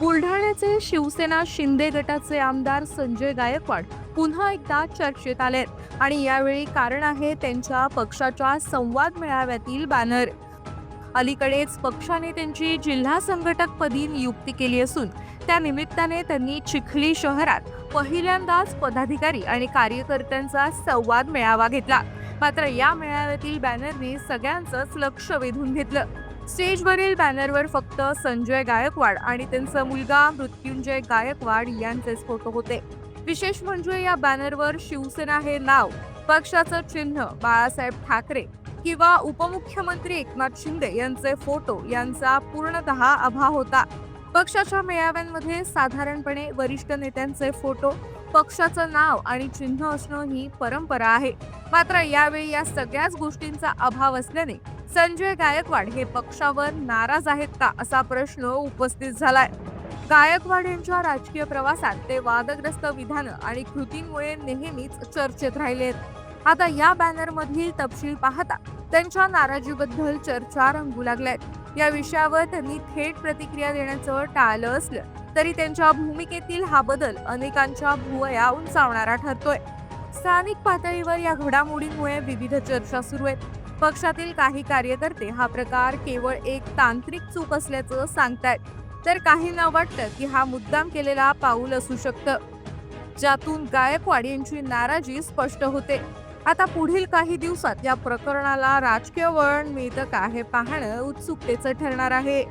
बुलढाण्याचे शिवसेना शिंदे गटाचे आमदार संजय गायकवाड पुन्हा एकदा चर्चेत आलेत आणि यावेळी कारण आहे त्यांच्या पक्षाच्या संवाद मेळाव्यातील बॅनर. अलीकडेच पक्षाने त्यांची जिल्हा संघटकपदी नियुक्ती केली असून त्या निमित्ताने त्यांनी चिखली शहरात पहिल्यांदाच पदाधिकारी आणि कार्यकर्त्यांचा संवाद मेळावा घेतला. मात्र या मेळाव्यातील बॅनरने सगळ्यांचंच लक्ष वेधून घेतलं. स्टेजवरील बॅनरवर फक्त संजय गायकवाड आणि त्यांचा मुलगा मृत्युंजय गायकवाड यांचेच फोटो होते. विशेष म्हणजे या बॅनरवर शिवसेना हे नाव पक्षाचं चिन्ह बाळासाहेब ठाकरे किंवा उपमुख्यमंत्री एकनाथ शिंदे यांचे फोटो यांचा पूर्णतः अभाव होता. पक्षाच्या मेळाव्यांमध्ये साधारणपणे वरिष्ठ नेत्यांचे फोटो पक्षाचं नाव आणि चिन्ह असणं ही परंपरा आहे. मात्र यावेळी या सगळ्याच गोष्टींचा अभाव असल्याने संजय गायकवाड हे पक्षावर नाराज आहेत का असा प्रश्न उपस्थित झालाय. गायकवाड यांच्या राजकीय प्रवासात ते वादग्रस्त विधानं आणि कृतींमुळे नेहमीच चर्चेत राहिलेत आता या बॅनर मधील तपशील पाहता त्यांच्या नाराजीबद्दल चर्चा रंगू लागल्यात. या विषयावर त्यांनी थेट प्रतिक्रिया देण्याचं टाळलं असलं तरी त्यांच्या भूमिकेतील हा बदल अनेकांच्या भुवया उंचावणारा ठरतोय. स्थानिक पातळीवर या घडामोडींमुळे विविध चर्चा सुरू आहेत. पक्षातील काही कार्यकर्ते हा प्रकार केवळ एक तांत्रिक चूक असल्याचं सांगतायत. तर काहींना वाटतं की हा मुद्दाम केलेला पाऊल असू शकतं. ज्यातून गायकवाड यांची नाराजी स्पष्ट होते. आता पुढील काही दिवसात या प्रकरणाला राजकीय वळण मिळतं का हे पाहणं उत्सुकतेचं ठरणार आहे.